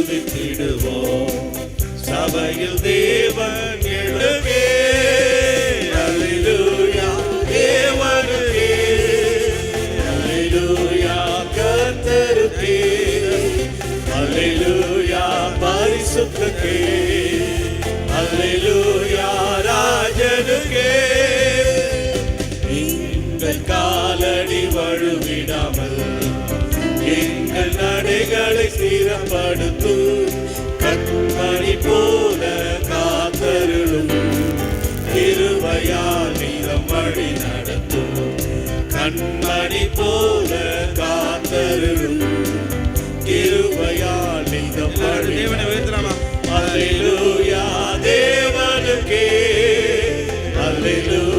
துதித்திடுவோம் சபையில் தேவன் எழுவே அல்லேலூயா அல்லேலூயா ராஜனுக்கே. எங்கள் காலடி வழுவிடாமல் எங்கள் பிள்ளைகளை சீரப்படுத்தும் கண்மணி போல காத்தருளும். இருவையால் நிலம் வழி நடத்தும். கண்மணி போல காத்தருளும். இருவையால் நிலம் வழி நடத்தும். அல்லேலூயா தேவனுக்கே. அல்லேலூயா